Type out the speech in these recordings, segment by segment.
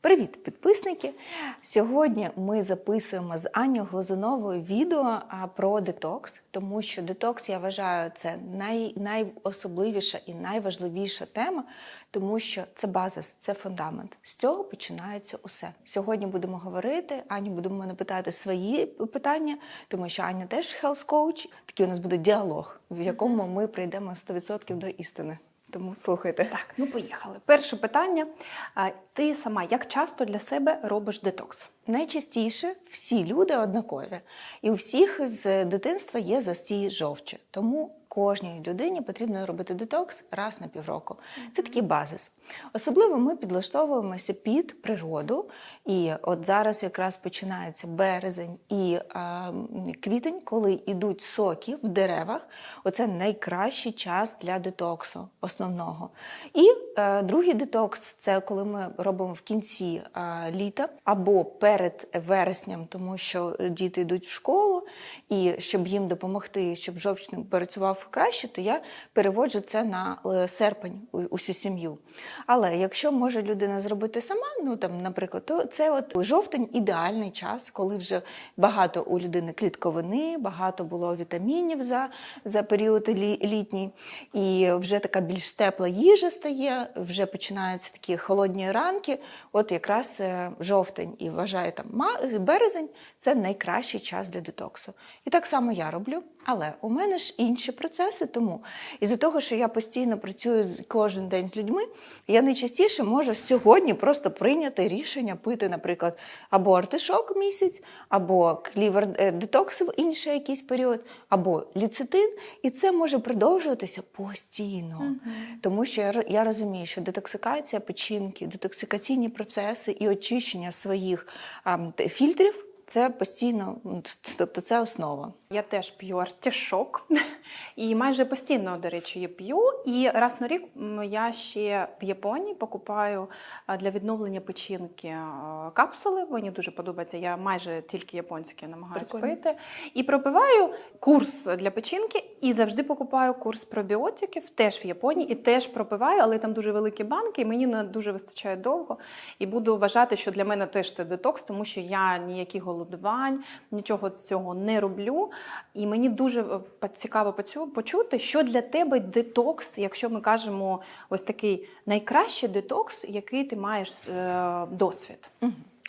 Привіт, підписники! Сьогодні ми записуємо з Аню Глазуновою відео про детокс, тому що детокс, я вважаю, це най, найособливіша і найважливіша тема, тому що це базис, це фундамент. З цього починається усе. Сьогодні будемо говорити. Аню будемо мене питати свої питання, тому що Аня теж health coach. Такий у нас буде діалог, в якому ми прийдемо 100% до істини. Тому слухайте. Так, ну поїхали. Перше питання. Ти сама як часто для себе робиш детокс? Найчастіше всі люди однакові, і у всіх з дитинства є застій жовчі. Тому кожній людині потрібно робити детокс раз на півроку. Це такий базис. Особливо ми підлаштовуємося під природу. І от зараз якраз починається березень і а, квітень, коли йдуть соки в деревах. Оце найкращий час для детоксу основного. І е, другий детокс це коли ми робимо в кінці е, літа або перед вереснем, тому що діти йдуть в школу, і щоб їм допомогти, щоб жовчник працював то я переводжу це на е, серпень усю сім'ю. Але якщо може людина зробити сама, ну там, наприклад, то це от жовтень ідеальний час, коли вже багато у людини клітковини, багато було вітамінів за, за період лі- літній, і вже така більш тепла їжа стає, вже починаються такі холодні ранки. От якраз е, жовтень і вважаю там березень це найкращий час для детоксу. І так само я роблю. Але у мене ж інші процеси, тому із-за того, що я постійно працюю кожен день з людьми, я найчастіше можу сьогодні просто прийняти рішення пити, наприклад, або артишок місяць, або клівер е, детокс в інший якийсь період, або ліцитин, і це може продовжуватися постійно. Тому що я, я розумію, що детоксикація печінки, детоксикаційні процеси і очищення своїх фільтрів це постійно, тобто це основа. Я теж п'ю артішок. І майже постійно, до речі, я п'ю. І раз на рік я ще в Японії покупаю для відновлення печінки капсули. Мені дуже подобається. Я майже тільки японські намагаюся Прикольно. пити. І пропиваю курс для печінки, і завжди покупаю курс пробіотиків, теж в Японії, і теж пропиваю, але там дуже великі банки, і мені не дуже вистачає довго. І буду вважати, що для мене теж це детокс, тому що я ніяких голодувань, нічого цього не роблю. І мені дуже е, цікаво почути, що для тебе детокс, якщо ми кажемо ось такий найкращий детокс, який ти маєш е, досвід.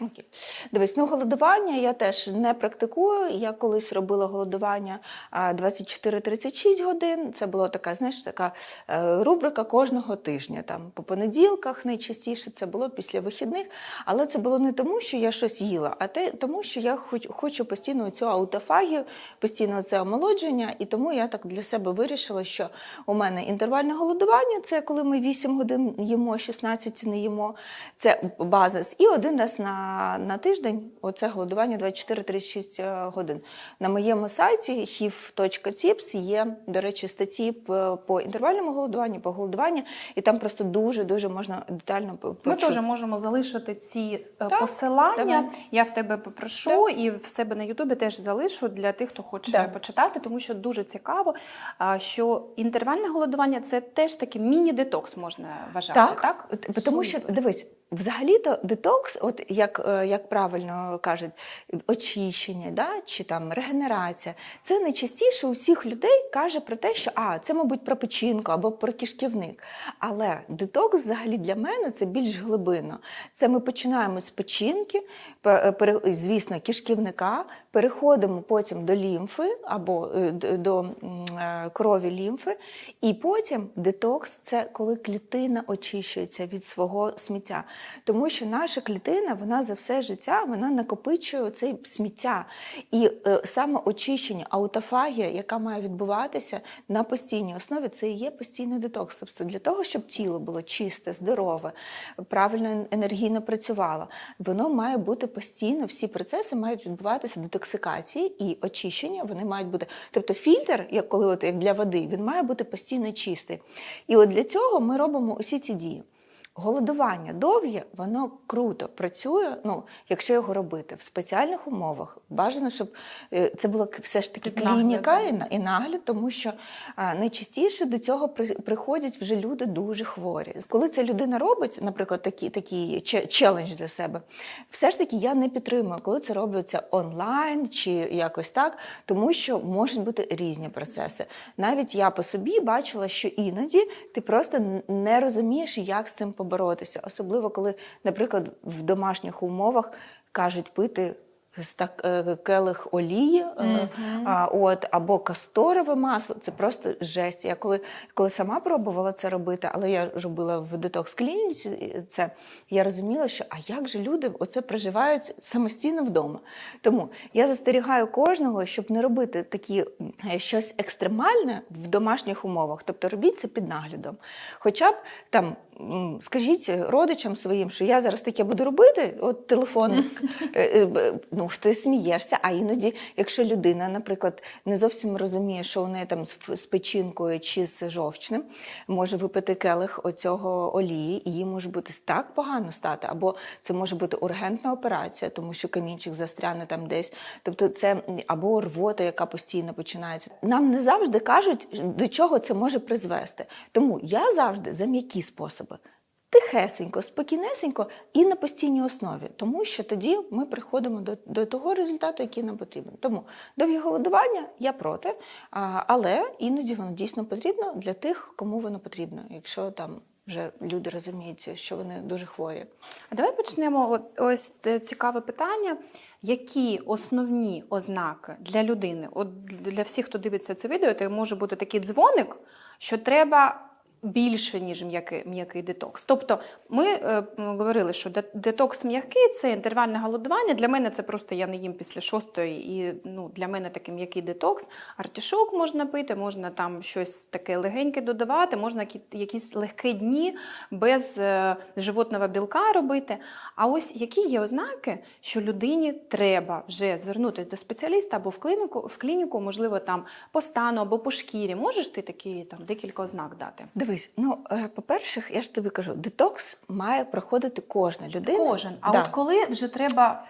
Окей. Дивись, ну голодування я теж не практикую. Я колись робила голодування 24-36 годин. Це була така, знаєш, така е, рубрика кожного тижня. Там по понеділках найчастіше це було після вихідних. Але це було не тому, що я щось їла, а те, тому, що я хоч, хочу постійно цю аутофагію, постійно це омолодження. І тому я так для себе вирішила, що у мене інтервальне голодування це коли ми 8 годин їмо, 16 не їмо. Це базис. І один раз на, на тиждень оце голодування 24-36 годин. На моєму сайті hiv.tips є, до речі, статті по, інтервальному голодуванню, по голодуванню, і там просто дуже-дуже можна детально по- Ми теж можемо залишити ці е, Так, посилання. давай. Я в тебе попрошу і в себе на Ютубі теж залишу для тих, хто хоче Да. почитати, тому що дуже цікаво, що інтервальне голодування це теж такий міні-детокс можна вважати. Так, Так, тому що дивись, взагалі-то детокс, от як, е, як правильно кажуть, очищення, да, чи там регенерація, це найчастіше у всіх людей каже про те, що а, це, мабуть, про печінку або про кишківник. Але детокс взагалі для мене це більш глибинно. Це ми починаємо з печінки, пе- звісно, кишківника, переходимо потім до лімфи або е, до е, крові лімфи, і потім детокс це коли клітина очищується від свого сміття. Тому що наша клітина, вона за все життя вона накопичує цей сміття. І е, саме очищення, аутофагія, яка має відбуватися на постійній основі, це і є постійний детокс. Тобто для того, щоб тіло було чисте, здорове, правильно енергійно працювало, воно має бути постійно, всі процеси мають відбуватися детоксикації і очищення, вони мають бути. Тобто фільтр, як коли от як для води, він має бути постійно чистий. І от для цього ми робимо усі ці дії. Голодування довге, воно круто працює. Ну, якщо його робити в спеціальних умовах, бажано, щоб е, це була все ж таки клініка і, і нагляд, тому що а, найчастіше до цього приходять вже люди дуже хворі. Коли ця людина робить, наприклад, такий, че- челендж для себе, все ж таки я не підтримую, коли це робиться онлайн чи якось так, тому що можуть бути різні процеси. Навіть я по собі бачила, що іноді ти просто не розумієш, як з цим поборотися, особливо коли, наприклад, в домашніх умовах кажуть пити. Стак- е, келих олії, е, а, от, або касторове масло це просто жесть. Я коли, коли сама пробувала це робити, але я робила в детокс клініці це, я розуміла, що а як же люди оце проживають самостійно вдома. Тому я застерігаю кожного, щоб не робити такі щось екстремальне в домашніх умовах. Тобто робіть це під наглядом. Хоча б там. Скажіть родичам своїм, що я зараз таке буду робити, от телефон, е, б- ну ти смієшся. А іноді, якщо людина, наприклад, не зовсім розуміє, що у неї там з, печінкою чи з жовчним, може випити келих оцього олії, і їй може бути так погано стати, або це може бути ургентна операція, тому що камінчик застряне там десь. Тобто, це або рвота, яка постійно починається. Нам не завжди кажуть, до чого це може призвести. Тому я завжди за м'які способи. Тихесенько, спокійнесенько і на постійній основі, тому що тоді ми приходимо до, до того результату, який нам потрібен. Тому довгі голодування я проти, а, але іноді воно дійсно потрібно для тих, кому воно потрібно, якщо там вже люди розуміють, що вони дуже хворі. А давай почнемо. Ось це цікаве питання. Які основні ознаки для людини? От для всіх, хто дивиться це відео, це може бути такий дзвоник, що треба більше, ніж м'який, детокс. Тобто, ми е, говорили, що де- детокс м'який це інтервальне голодування. Для мене це просто я не їм після шостої, і ну, для мене такий м'який детокс. Артишок можна пити, можна там щось таке легеньке додавати, можна які- якісь легкі дні без е, животного білка робити. А ось які є ознаки, що людині треба вже звернутися до спеціаліста або в клініку, в клініку, можливо, там по стану або по шкірі. Можеш ти такі там декілька ознак дати? Дивись, ну е, по-перше, я ж тобі кажу, детокс має проходити кожна людина. Кожен. А Да. от коли вже треба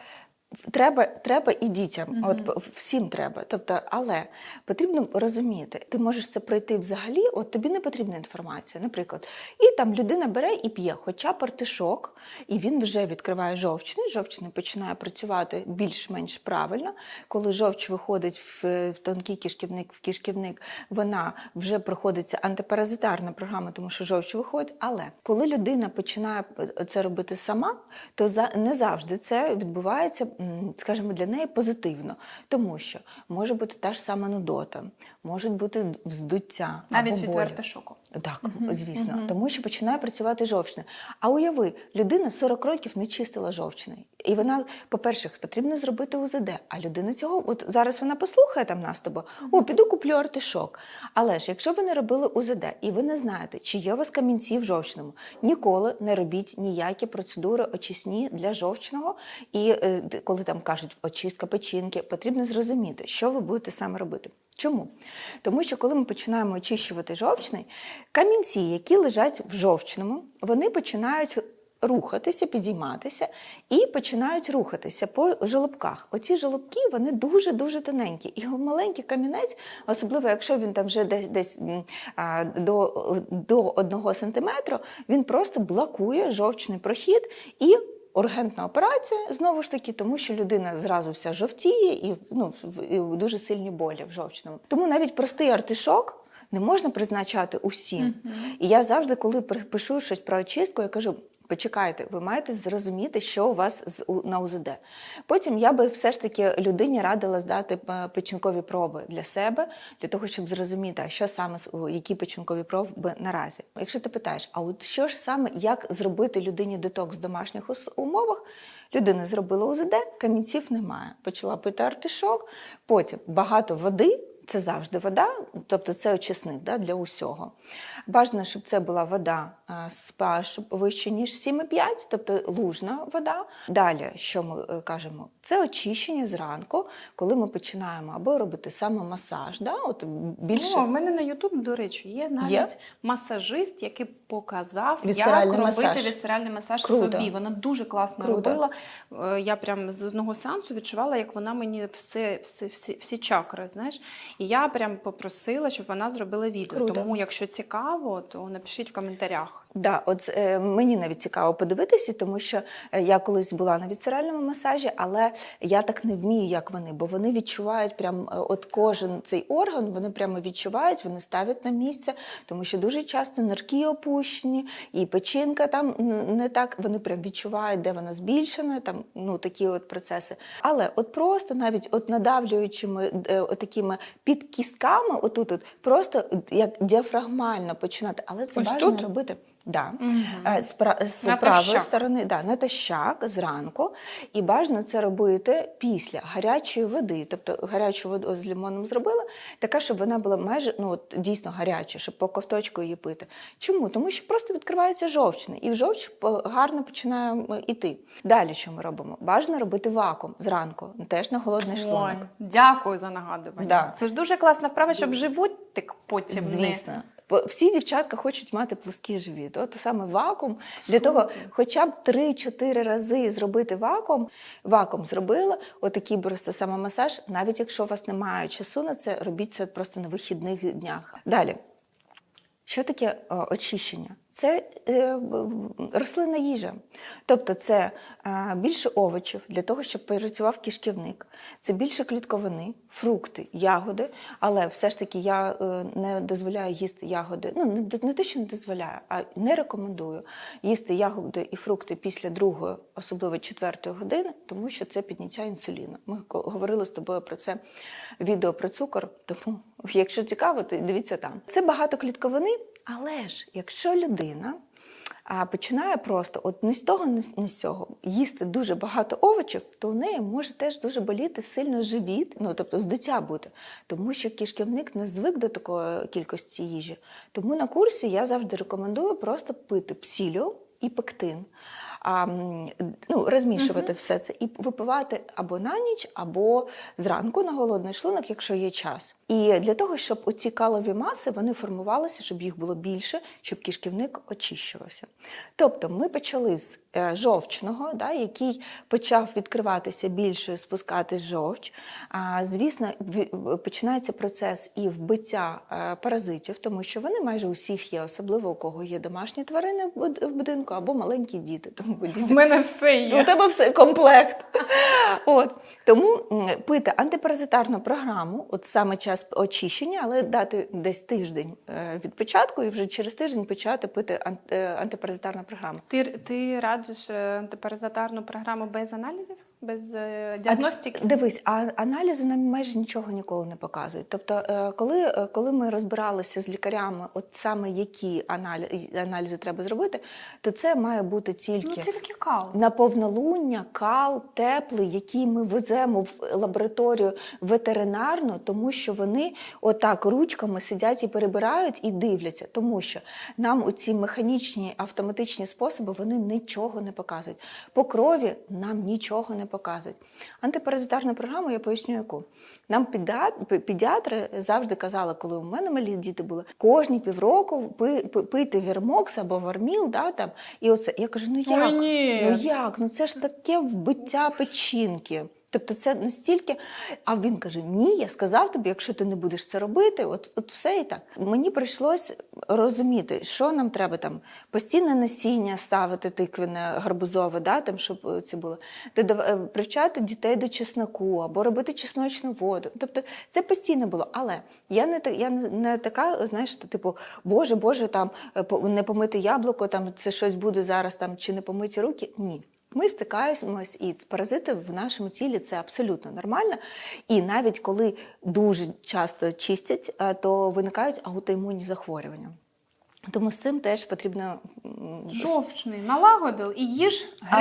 Треба, треба і дітям, Мгм. от п- всім треба. Тобто, але потрібно розуміти, ти можеш це пройти взагалі, от тобі не потрібна інформація. Наприклад, і там людина бере і п'є, хоча партишок, і він вже відкриває жовчний, жовчний починає працювати більш-менш правильно. Коли жовч виходить в, в тонкий кишківник, в кишківник, вона вже проходиться антипаразитарна програма, тому що жовч виходить. Але коли людина починає це робити сама, то за не завжди це відбувається, скажімо, для неї позитивно, тому що може бути та ж сама нудота, можуть бути вздуття навіть або від вертишоку. Так, звісно, тому що починає працювати жовчне. А уяви, людина 40 років не чистила жовчний. І вона, по-перше, потрібно зробити УЗД. А людина цього, от зараз вона послухає там нас з тобою, о, піду куплю артишок. Але ж, якщо ви не робили УЗД і ви не знаєте, чи є у вас камінці в жовчному, ніколи не робіть ніякі процедури очисні для жовчного. І е, коли там кажуть очистка печінки, потрібно зрозуміти, що ви будете саме робити. Чому? Тому що коли ми починаємо очищувати жовчний, камінці, які лежать в жовчному, вони починають рухатися, підійматися і починають рухатися по жолобках. Оці жолобки вони дуже-дуже тоненькі. І маленький камінець, особливо якщо він там вже десь десь а, до, до одного сантиметру, він просто блокує жовчний прохід і. Ургентна операція знову ж таки, тому що людина зразу вся жовтіє і ну і дуже сильні болі в жовчному. Тому навіть простий артишок не можна призначати усім. І я завжди, коли пишу щось про очистку, я кажу. Почекайте, ви маєте зрозуміти, що у вас з на УЗД. Потім я би все ж таки людині радила здати е, печінкові проби для себе, для того, щоб зрозуміти, що саме які печінкові проби наразі. Якщо ти питаєш, а от що ж саме, як зробити людині детокс в домашніх умовах? Людина зробила УЗД, камінців немає. Почала пити артишок, потім багато води. Це завжди вода, тобто це очисник да, для усього. Бажано, щоб це була вода е, з pH вище, ніж 7,5, тобто лужна вода. Далі, що ми е, кажемо, це очищення зранку, коли ми починаємо або робити саме масаж, да, от більше. О, в мене на YouTube, до речі, є навіть Є? масажист, який показав, Вісцеральний як робити масаж. вісцеральний масаж Круто. собі. Вона дуже класно Круто. робила. Е, Я прям з одного сеансу відчувала, як вона мені все, все, всі, всі чакри, знаєш. І я прям попросила, щоб вона зробила відео. Круто. Тому, якщо цікаво, то напишіть в коментарях. Да, от е, мені навіть цікаво подивитися, тому що е, я колись була на вісцеральному масажі, але я так не вмію, як вони, бо вони відчувають прям е, от кожен цей орган, вони прямо відчувають, вони ставлять на місце, тому що дуже часто нирки опущені, і печінка там не так. Вони прям відчувають, де вона збільшена, там ну такі от процеси. Але от просто навіть от надавлюючими е, от такими під кістками, отут, от просто як діафрагмально починати, але це Ось робити. Да. Е, З, з правої сторони, да, натощак зранку. І бажано це робити після гарячої води. Тобто гарячу воду з лимоном зробила, така, щоб вона була майже ну, от, дійсно гаряча, щоб по ковточку її пити. Чому? Тому що просто відкривається жовчний, і в жовч гарно починає м, іти. Далі що ми робимо? Бажано робити вакуум зранку, теж на голодний шлунок. Дякую за нагадування. Да. Це ж дуже класна вправа, щоб животик потім не Звісно. Бо всі дівчатка хочуть мати плоский живіт. От саме вакуум для того, хоча б 3-4 рази зробити вакуум. Вакуум зробила, отакий просто самомасаж. Навіть якщо у вас немає часу на це, робіть це просто на вихідних днях. Далі. Що таке е, очищення? Це е, рослинна їжа. Тобто це е, більше овочів для того, щоб працював кишківник. Це більше клітковини, фрукти, ягоди. Але все ж таки я е, не дозволяю їсти ягоди. Ну, не, те, що не дозволяю, а не рекомендую їсти ягоди і фрукти після другої, особливо четвертої години, тому що це підняття інсуліну. Ми говорили з тобою про це відео про цукор. Тому, якщо цікаво, то дивіться там. Це багато клітковини, але ж якщо людина починає просто от ні з того, ні з- цього їсти дуже багато овочів, то у неї може теж дуже боліти сильно живіт, ну тобто здуття бути, тому що кишківник не звик до такої кількості їжі. Тому на курсі я завжди рекомендую просто пити псілю і пектин. А, ну, розмішувати все це і випивати або на ніч, або зранку на голодний шлунок, якщо є час. І для того, щоб оці калові маси вони формувалися, щоб їх було більше, щоб кишківник очищувався. Тобто ми почали з жовчного, да, який почав відкриватися більше, спускати жовч. А, звісно, ві- починається процес і вбиття е, паразитів, тому що вони майже усіх є, особливо у кого є домашні тварини в будинку або маленькі діти. Тому В мене все є. у тебе все комплект. От тому пити антипаразитарну програму, от саме час очищення, але дати десь тиждень е, від початку, і вже через тиждень почати пити е, антипаразитарну програму. Ти, ти раджиш е, антипаразитарну програму без аналізів, без е, діагностики? Дивись, а аналізи нам майже нічого ніколи не показують. Тобто, е, коли, е, коли ми розбиралися з лікарями, от саме які аналізи, аналізи треба зробити, то це має бути тільки. Ну, тільки кал. На повнолуння кал теплий, який ми веземо в лабораторію ветеринарну, тому що вони отак ручками сидять і перебирають і дивляться, тому що нам у ці механічні автоматичні способи вони нічого не показують. По крові нам нічого не показують. Антипаразитарну програму я поясню, яку нам педіатри завжди казали, коли у мене малі діти були, кожні півроку пи- пи- пити вірмокс або варміл, да, там, і оце. Я кажу, ну Ой, як? ні. Ну як? Ну це ж таке вбиття печінки. Тобто це настільки. А він каже: Ні, я сказав тобі, якщо ти не будеш це робити, от, от все і так. Мені прийшлось розуміти, що нам треба там постійне насіння ставити тиквене, гарбузове, да, там, щоб е, це було. Ти е, привчати дітей до чесноку або робити чесночну воду. Тобто це постійно було. Але я не я не- така, знаєш, типу, Боже, Боже, там е, не помити яблуко, там це щось буде зараз, там чи не помиті руки. Ні. Ми стикаємось і паразити в нашому тілі це абсолютно нормально. І навіть коли дуже часто чистять, е, то виникають аутоімунні захворювання. Тому з цим теж потрібно Жовчний налагодив і їж А-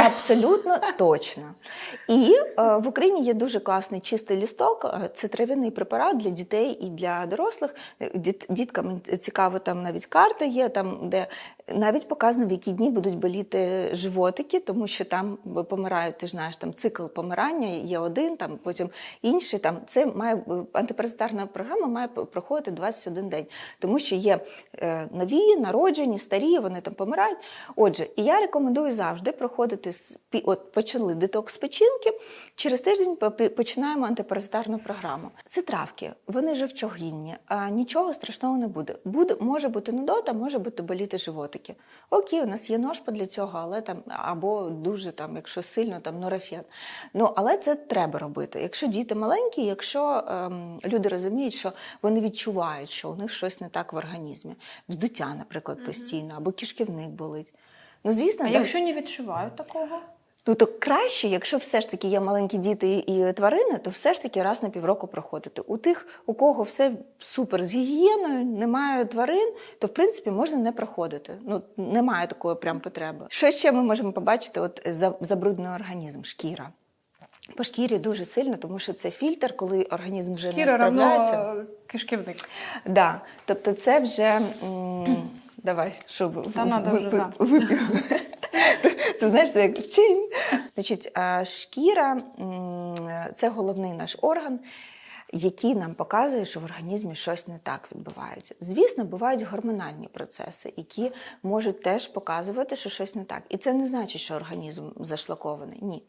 Абсолютно точно. І е, в Україні є дуже класний чистий лісток. Е, Це трав'яний препарат для дітей і для дорослих. Е, Діт, діткам цікаво, там навіть карта є, там, де Навіть показано, в які дні будуть боліти животики, тому що там помирають, ти ж знаєш, там цикл помирання є один, там потім інший. Там це має антипаразитарна програма має проходити 21 день, тому що є е, нові, народжені, старі, вони там помирають. Отже, і я рекомендую завжди проходити от почали детокс печінки. Через тиждень починаємо антипаразитарну програму. Це травки, вони жовчогінні, а нічого страшного не буде. Буде може бути нудота, може бути боліти животики. Окей, у нас є ножпа для цього, але там або дуже там, якщо сильно, там норофен. Ну але це треба робити. Якщо діти маленькі, якщо ем, люди розуміють, що вони відчувають, що у них щось не так в організмі, вздуття, наприклад, постійно, або кишківник болить. Ну, звісно, А да- якщо не відчувають такого? Ну, то краще, якщо все ж таки є маленькі діти і тварини, то все ж таки раз на півроку проходити. У тих, у кого все супер з гігієною, немає тварин, то в принципі можна не проходити. Ну немає такої прям потреби. Що ще ми можемо побачити? От за- забруднений організм, шкіра. По шкірі дуже сильно, тому що це фільтр, коли організм вже не Кіра справляється. равно кишківник. Да. Тобто це вже. м, Давай, щоб Та надо вже, да. вип'ю. Це знаєш, це як чинь. Значить, а, шкіра м, це головний наш орган. Який нам показує, що в організмі щось не так відбувається. Звісно, бувають гормональні процеси, які можуть теж показувати, що щось не так. І це не значить, що організм зашлакований. Ні.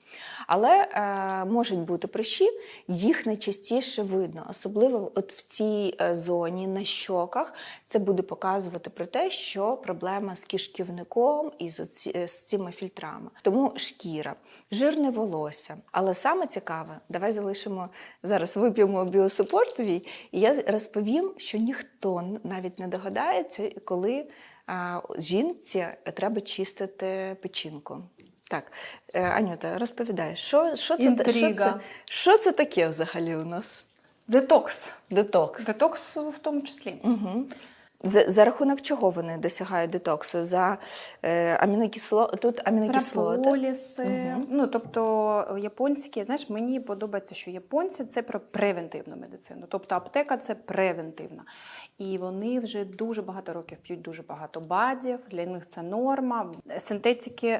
Але е, можуть бути прищі, їх найчастіше видно, особливо от в цій е, зоні на щоках. Це буде показувати про те, що проблема з кишківником і з, оці- е, з цими фільтрами. Тому шкіра, жирне волосся. Але саме цікаве, давай залишимо зараз вип'ємо біосупортовій, і я розповім, що ніхто навіть не догадається, коли а, жінці треба чистити печінку. Так, е, Анюта, розповідай, що, що, це, що, це, що це таке взагалі у нас? Детокс. Детокс. Детокс в тому числі. Угу. За, за рахунок чого вони досягають детоксу? За е, амінокисло... Тут амінокислоти. Прополіси. Мгм. Ну тобто японські, знаєш, мені подобається, що японці це про превентивну медицину. Тобто аптека це превентивна. І вони вже дуже багато років п'ють дуже багато бадів. Для них це норма. Синтетики.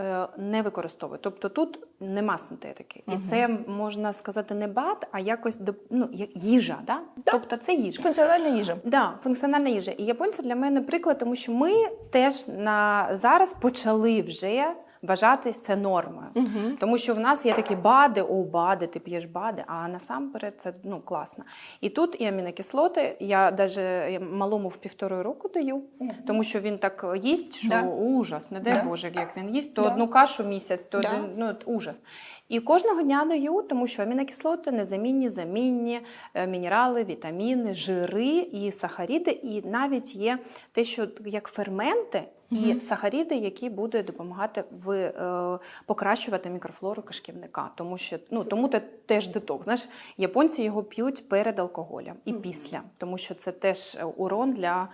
Е, Не використовують. Тобто тут нема синтетики. І це можна сказати не бат, а якось ну, їжа. їжа. Да? Тобто це їжа. Функціональна їжа. Да, функціональна їжа. І японці для мене приклад, тому що ми теж на зараз почали вже вважати це нормою. Угу. Тому що в нас є такі бади, о, бади, ти п'єш бади, а насамперед це ну, класно. І тут і амінокислоти, я навіть малому в півтори року даю, тому що він так їсть, що Да. ужас, не дай Да. Боже, як він їсть, то Да. одну кашу місяць, то Да. один, ну, ужас. І кожного дня даю, тому що амінокислоти незамінні, замінні е, мінерали, вітаміни, жири і сахаріди. І навіть є те, що як ферменти. І сахаріди, які будуть допомагати в е, покращувати мікрофлору кишківника, тому що ну тому це теж деток. Знаєш, японці його п'ють перед алкоголем і після, тому що це теж е, урон для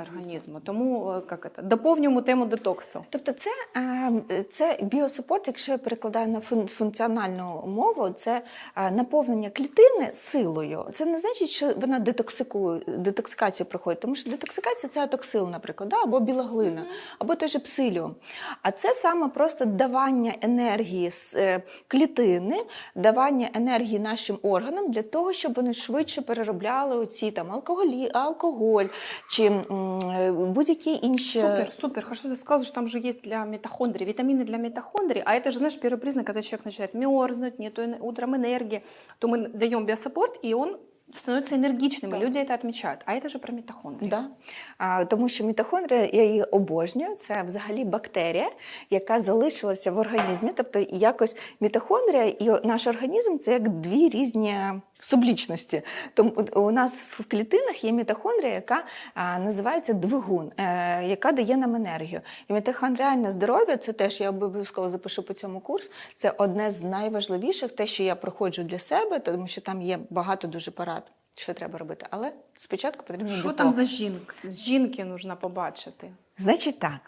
організму. Тому е, як це, доповнюємо тему детоксу. Тобто, це, е, це біосупорт, якщо я перекладаю на фун- функціональну мову, це е, наповнення клітини силою. Це не значить, що вона детоксикує, детоксикацію проходить, тому що детоксикація це атоксил, наприклад, да? або білоглина, або той же псиліум. А це саме просто давання енергії з е, клітини, давання енергії нашим органам для того, щоб вони швидше переробляли оці там алкоголі, алкоголь чи м, е, будь-які інші. Супер, супер. Хорошо ты сказал, что там же есть для митохондрий, витамины для митохондрий. А это же, знаешь, первый признак, когда человек начинает мерзнуть, нету эне- утром энергии, то мы даем биосаппорт, и он становится энергичным, Да. и люди это отмечают. А это же про митохондрии. Да. А, тому що мітохондрія, я її обожнюю, це взагалі бактерія, яка залишилася в організмі. Тобто якось мітохондрія і наш організм це як дві різні сублічності. Тому от у нас в клітинах є мітохондрія, яка а, називається двигун, е, яка дає нам енергію. І мітохондріальне здоров'я це теж я обов'язково запишу по цьому курс. Це одне з найважливіших, те, що я проходжу для себе, тому що там є багато дуже порад. Що треба робити, але спочатку потрібно Що детокс. там за жінки? Жінки нужно побачити. Значить так,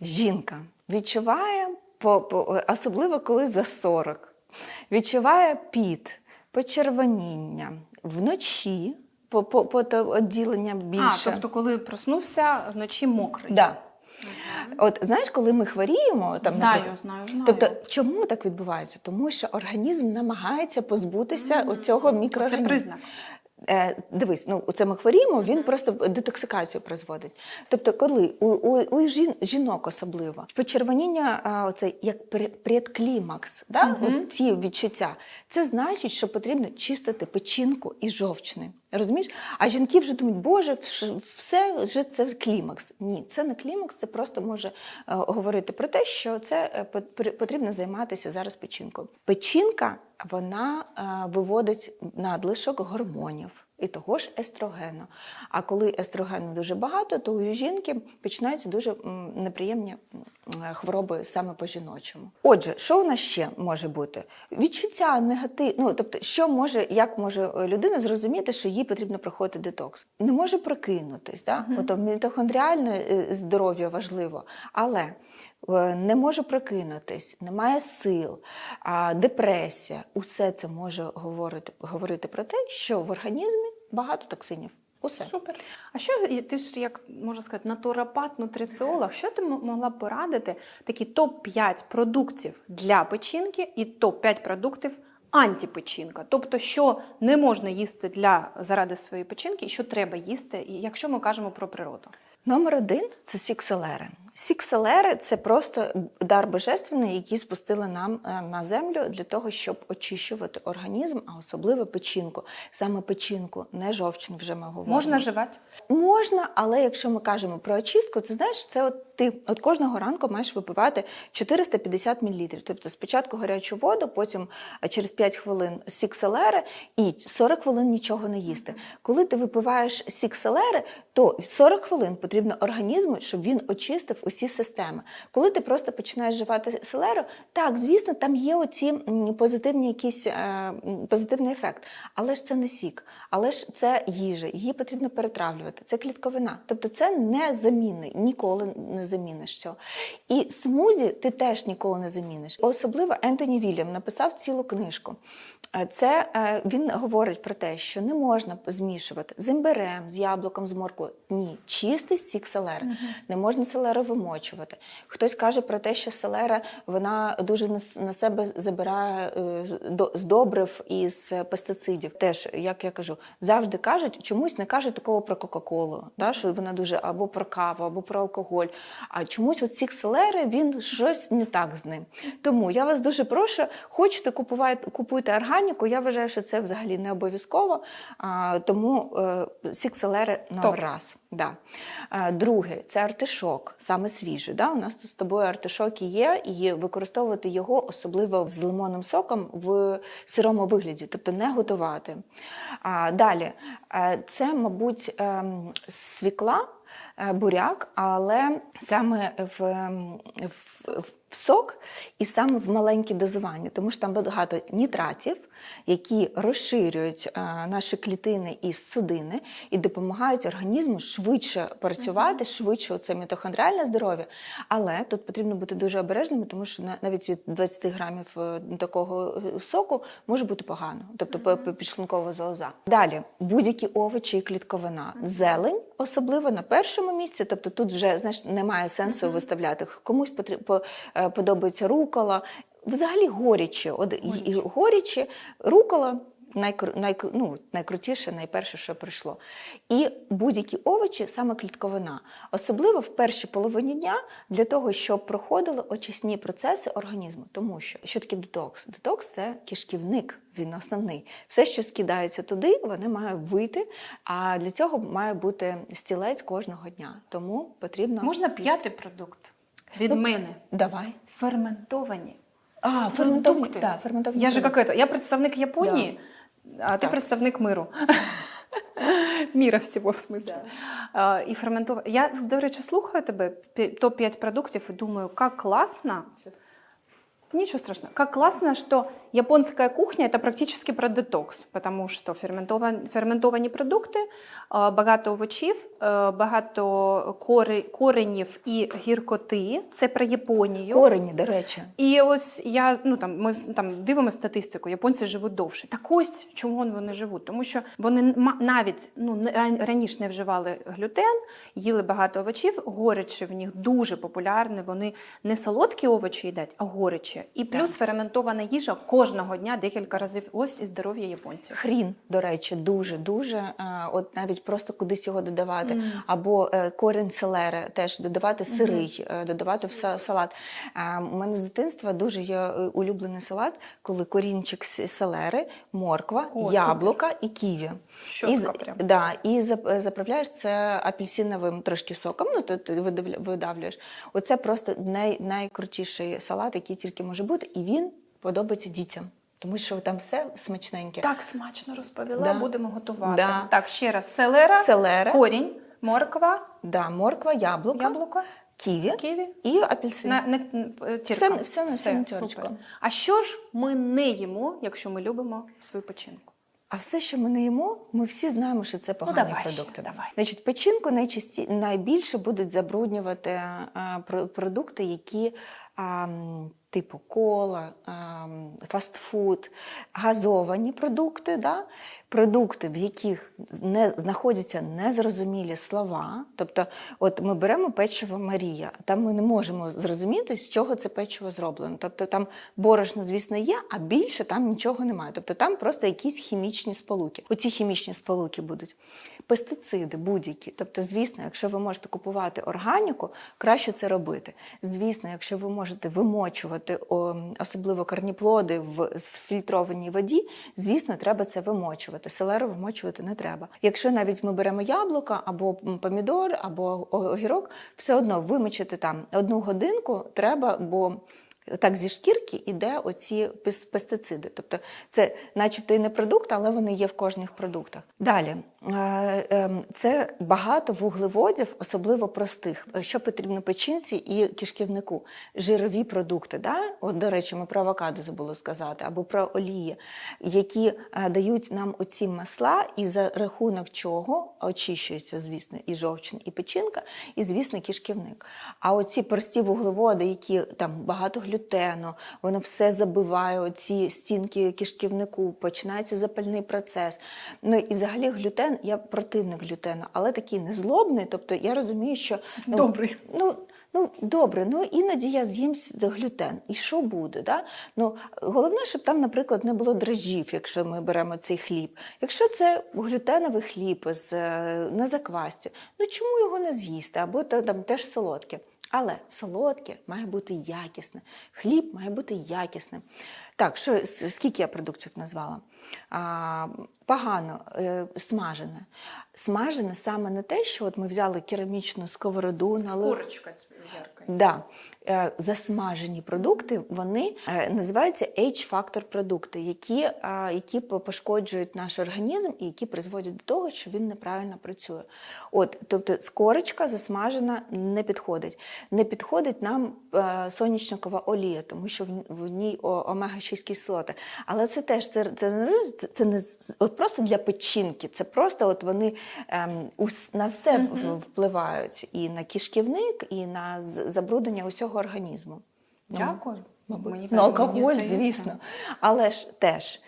жінка відчуває, по, по, особливо коли за 40, відчуває піт, почервоніння вночі, по, по, відділення більше. А, тобто, коли проснувся, вночі мокрий. да. От знаєш, коли ми хворіємо, там Знаю, наприклад, знаю, знаю. Тобто, чому так відбувається? Тому що організм намагається позбутися оцього Це мікроорганізму. признак. Е, дивись, ну це ми хворіємо, він просто детоксикацію призводить. Тобто, коли у, у, у жін, жінок особливо почервоніння, а, оце як пре- предклімакс, да? От ці відчуття, це значить, що потрібно чистити печінку і жовчний. Розумієш? А жінки вже думають, боже, все вже це клімакс. Ні, це не клімакс, це просто може е, говорити про те, що це е, потрібно займатися зараз печінкою. Печінка вона е, виводить надлишок гормонів. І того ж естрогену. А коли естрогену дуже багато, то у жінки починаються дуже неприємні е, хвороби саме по жіночому. Отже, що у нас ще може бути? Відчуття негатив... ну тобто, що може, як може е, людина зрозуміти, що їй потрібно проходити детокс? Не може прокинутись, да? Мгм. Ото мітохондріальне е, здоров'я важливо, але не може прокинутись, немає сил, а, депресія. Усе це може говорити, говорити про те, що в організмі багато токсинів. Усе. Супер. А що ти ж як можна сказати, натуропат, нутриціолог, що ти могла б порадити такі топ-5 продуктів для печінки і топ-5 продуктів антипечінка? Тобто, що не можна їсти для заради своєї печінки, і що треба їсти, якщо ми кажемо про природу. Номер один це сікселери. Сікселери це просто дар божественний, який спустили нам е, на землю для того, щоб очищувати організм, а особливо печінку. Саме печінку, не жовчин. вже ми говоримо. Можна жувати? Можна, але якщо ми кажемо про очистку, це знаєш, це от ти от кожного ранку маєш випивати 450 мл. Тобто спочатку гарячу воду, потім е, через 5 хвилин сікселери і 40 хвилин нічого не їсти. Коли ти випиваєш сікселери, то 40 хвилин потрібно організму, щоб він очистив усі системи. Коли ти просто починаєш вживати селеру, так, звісно, там є оці позитивні якісь е, позитивний ефект, але ж це не сік, але ж це їжа, її потрібно перетравлювати. Це клітковина. Тобто це не замінний, ніколи не заміниш цього. І смузі ти теж ніколи не заміниш. Особливо Ентоні Вільям написав цілу книжку. Е, Це е, він говорить про те, що не можна змішувати з імбирем, з яблуком, з морквою. Ні, чистий сік селери. Не можна селеру вимочувати. Хтось каже про те, що селера вона дуже на себе забирає е, з- до- з добрив і з пестицидів. Теж, як я кажу, завжди кажуть, чомусь не кажуть такого про Кока-Колу, що вона дуже або про каву, або про алкоголь. А чомусь от сік селери він щось не так з ним. Тому я вас дуже прошу, хочете купувати, купуйте органіку. Я вважаю, що це взагалі не обов'язково. Тому е, сік селери номер Топ. раз. Да. А, друге, це артишок, саме свіжий. Да? У нас тут з тобою артишок є, і використовувати його особливо з лимонним соком в сирому вигляді, тобто не готувати. А, далі, е, це, мабуть, ем, свікла. Е, Буряк, але саме в, в, в, в сок і саме в маленькі дозування, тому що там багато нітратів, які розширюють е, наші клітини і судини і допомагають організму швидше працювати, швидше це мітохондріальне здоров'я. Але тут потрібно бути дуже обережними, тому що на- навіть від 20 грамів е, такого е, соку може бути погано, тобто підшлункова залоза. Далі будь-які овочі і клітковина, зелень, особливо на першому місці. Тобто тут вже знаєш немає сенсу виставляти. Комусь потрі- по- е, подобається рукола. Взагалі горічі, от і- горічі, рукола найкру, найкру, ну, найкрутіше, найперше, що прийшло. І будь-які овочі, саме клітковина, особливо в першій половині дня, для того, щоб проходили очисні процеси організму. Тому що що таке детокс? Детокс це кишківник, він основний. Все, що скидається туди, вони мають вийти. А для цього має бути стілець кожного дня. Тому потрібно Можна п'ятий продукт від Ну, мене. давай. Ферментовані. А, ферментовані, да, ферментовані Я же как это, я представник Японії, а ти Так. представник миру. Міра всього, в смислі. А, І ферментова. Я, до речі, слухаю тебе, топ-5 продуктів і думаю, як класно. Ничего страшного. Как классно, что японская кухня это практически про детокс, потому что ферментован, ферментовані продукти, багато овочів, багато коренів і гіркоти. Це про Японію. Корені, до речі. І ось я ну там ми там дивимося статистику, японці живуть довше. Так ось чому вони живуть? Тому що вони навіть ну раніше не вживали глютен, їли багато овочів. Горечі в них дуже популярне. Вони не солодкі овочі їдять, а горечі. І плюс ферментована їжа кожного дня декілька разів. Ось і здоров'я японців. Хрін, до речі, дуже дуже. е, От навіть просто кудись його додавати, Мгм. або е, корінь селери теж додавати сирий, е, додавати в салат. У мене з дитинства дуже є улюблений салат, коли корінчик селери, морква, О, яблука і ківі. Що і, прям. да, і заправляєш це апельсиновим трошки соком. Ну то ти видавлюєш. Оце просто най, найкрутіший салат, який тільки може бути, і він подобається дітям. Тому що там все смачненьке. Так смачно розповіла. Да. Будемо готувати. Да. Так, ще раз: селера, Селера, корінь, морква, да, морква, яблука, яблуко, ківі ківі. і апельсин. На, не, е, тірка. Все- все на всьому тірочку. А що ж ми не їмо, якщо ми любимо свою печінку? А все, що ми не їмо, ми всі знаємо, що це погані давай ще, продукти. давай. Значить, печінку найчасті найбільше будуть забруднювати а, про- продукти, які а, типу кола, а, фастфуд, газовані продукти, да? Продукти, в яких не знаходяться незрозумілі слова. Тобто, от ми беремо печиво Марія, там ми не можемо зрозуміти, з чого це печиво зроблено. Тобто там борошно, звісно, є, а більше там нічого немає. Тобто там просто якісь хімічні сполуки. Оці хімічні сполуки будуть. Пестициди будь-які. Тобто, звісно, якщо ви можете купувати органіку, краще це робити. Звісно, якщо ви можете вимочувати особливо корніплоди в сфільтрованій воді, звісно, треба це вимочувати. Селеру вимочувати не треба. Якщо навіть ми беремо яблука або помідор, або огірок, все одно вимочити там одну годинку треба, бо так зі шкірки іде оці пестициди. Тобто це начебто і не продукт, але вони є в кожних продуктах. Далі е, ем, це багато вуглеводів, особливо простих. Що потрібно печінці і кишківнику? Жирові продукти. Да? От, до речі, ми про авокадо забули сказати, або про олії, які е, дають нам оці масла, і за рахунок чого очищується, звісно, і жовчний, і печінка, і, звісно, кишківник. А оці прості вуглеводи, які там багато глютену, воно все забиває оці стінки кишківнику, починається запальний процес. Ну і взагалі глютен, я противник глютену, але такий незлобний. Тобто я розумію, що ну, Добрий. Ну, ну добре, ну іноді я з'їм глютен. І що буде? Да? Ну, головне, щоб там, наприклад, не було дрожжів, якщо ми беремо цей хліб. Якщо це глютеновий хліб з, е, на заквасці, ну чому його не з'їсти? Або то, там теж солодке. Але солодке має бути якісне, хліб має бути якісним. Так, що, скільки я продуктів назвала? А, погано, е, смажене. Смажене саме не те, що от ми взяли керамічну сковороду. Курочка ярка. Да. Е, Засмажені продукти вони е, називаються H-фактор продукти, які, е, які пошкоджують наш організм і які призводять до того, що він неправильно працює. От, тобто, скорочка засмажена не підходить. Не підходить нам соняшникова олія, тому що в, ній омега-6 кислоти. Але це теж це, це, не- це, не от просто для печінки. Це просто от вони ем, на все впливають і на кишківник, і на забруднення усього організму. Ну, Дякую. Мабуть. Мені ну, алкоголь, звісно. Але ж теж.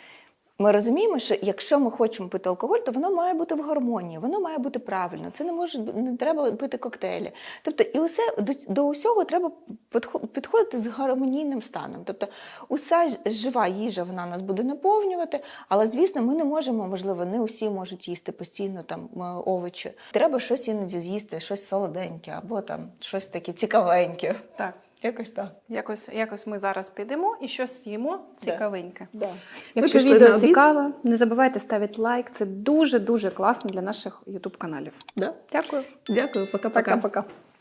Ми розуміємо, що якщо ми хочемо пити алкоголь, то воно має бути в гармонії, воно має бути правильно. Це не може не треба пити коктейлі. Тобто, і усе до, до усього треба підхо- підходити з гармонійним станом. Тобто, уся жива їжа вона нас буде наповнювати, але звісно, ми не можемо, можливо, не усі можуть їсти постійно там е, овочі. Треба щось іноді з'їсти, щось солоденьке або там щось таке цікавеньке. Так. Якось так. Якось, якось ми зараз підемо і щось з'їмо цікавеньке. Да. Якщо пішли на відео цікаво, не забувайте ставити лайк. Це дуже дуже класно для наших ютуб каналів. Да. Дякую. Дякую, пока-пока. Пока-пока.